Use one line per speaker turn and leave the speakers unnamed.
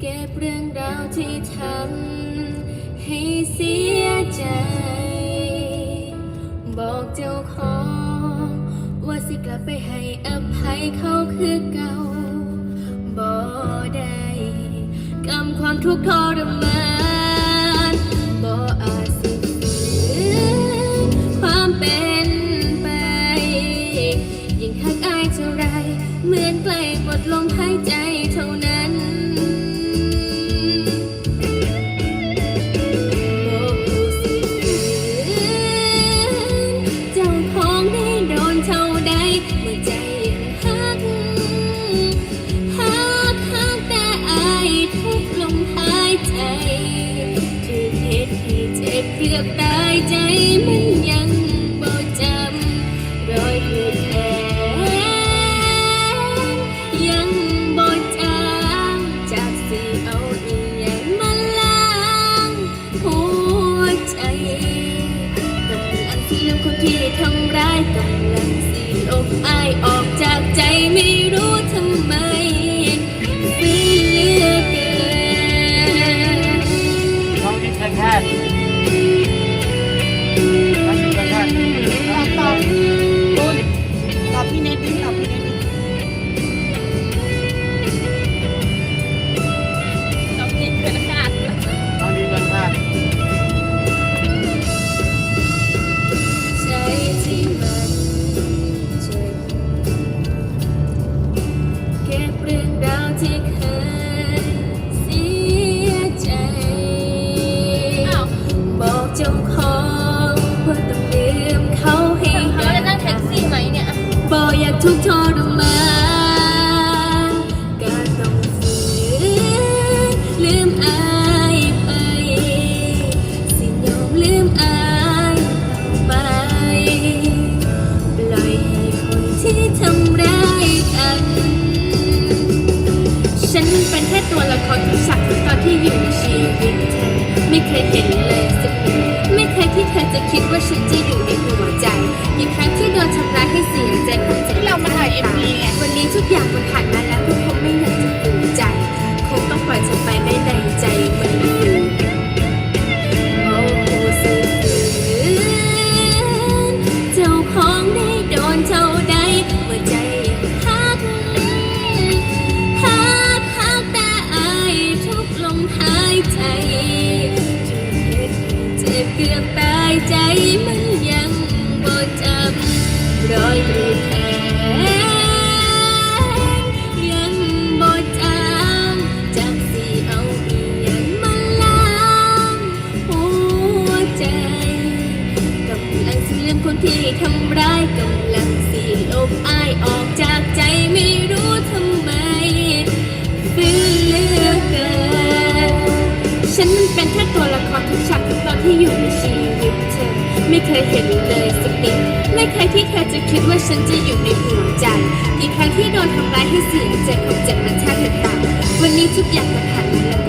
เก็บเรื่องราวที่ทำให้เสียใจ บอกเจ้าของ ว่าสิกลับไปให้อภัยเขาคือเก่าบ่ได้กำความทุกข์ทรมาน ตายใจมันยังบ่จำรอยผูกแผลยังบ่จางจากสิเอาอีหยังมาล้างหัวใจกำลังที่ลืมคนที่ทำร้ายกำลังสิลบอายออกจากใจไม่รู้ทำไม เป็นแค่ตัวละครที่ฉากตอนที่อยู่ในชีวิตเธอไม่เคยเห็นเลยสักนิดไม่เคยที่เธอจะคิดว่าฉันจะอยู่ในหัวใจกี่ครั้งที่โดนทำร้ายให้เสียใจคงจะที่เรามาถ่าย MV ไงวันนี้ทุกอย่างมันผ่านมาแล้ว ลืมคนที่ทำร้ายกำลังสีลบอายออกจากใจไม่รู้ทำไมฟื้นเลือกเกินฉันมันเป็นแค่ตัวละครทุกฉากทุกตอนที่อยู่ในชีวิตเธอไม่เคยเห็นเลยสักนิดไม่เคยที่เธอจะคิดว่าฉันจะอยู่ในหัวใจอีกครั้งที่โดนทำร้ายให้เสียใจคงเจ็บมันแทบเห็ตาวันนี้ทุกอย่างมันผ่านไปแล้ว